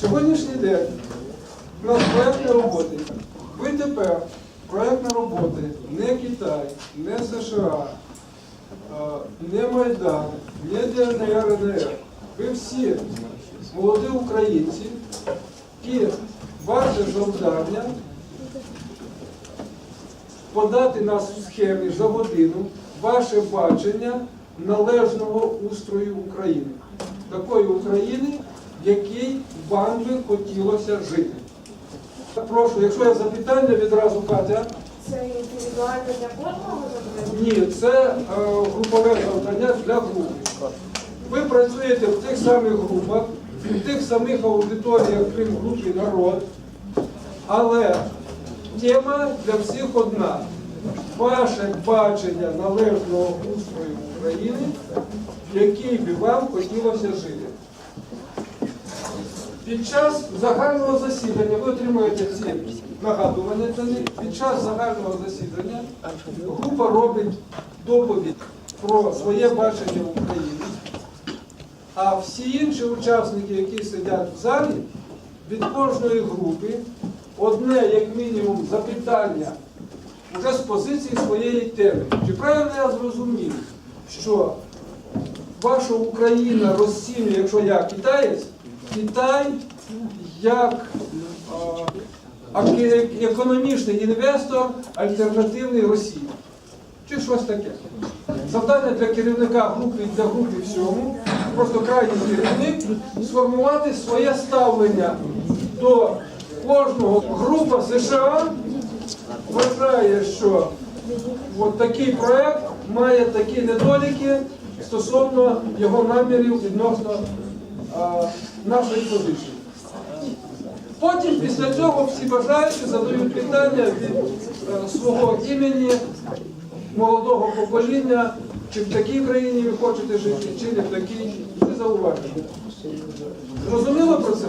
Сьогоднішній день у нас проєктні роботи. ВТП, проєктні роботи, не Китай, не США, не Майдан, не ДНР, РНР. Ви всі молоді українці, і ваше завдання подати нас в схемі за годину ваше бачення належного устрою України. Такої України, якій вам би хотілося жити. Прошу, якщо є запитання, відразу Катя. Це індивідуально для кожного завдання? Ні, це е, групове завдання для групи. Ви працюєте в тих самих групах, в тих самих аудиторіях, крім групи народ, але тема для всіх одна. Ваше бачення належного устрою України, в якій би вам хотілося жити. Під час загального засідання ви отримуєте ці нагадування для них. Під час загального засідання група робить доповідь про своє бачення України. А всі інші учасники, які сидять в залі, від кожної групи одне, як мінімум, запитання вже з позиції своєї теми. Чи правильно я зрозумів, що ваша Україна розцінює, якщо я китаєць, Китай як е, економічний інвестор альтернативний Росії. Чи щось таке. Завдання для керівника групи і для групи всьому, просто крайній керівник, сформувати своє ставлення до кожного. Група США вважає, що от такий проект має такі недоліки стосовно його намірів відносно а, нашої позиції. Потім після цього всі бажаючі задають питання від е, свого імені молодого покоління, чи в такій країні ви хочете жити, чи не в такій, Не зауваження. Зрозуміло про це?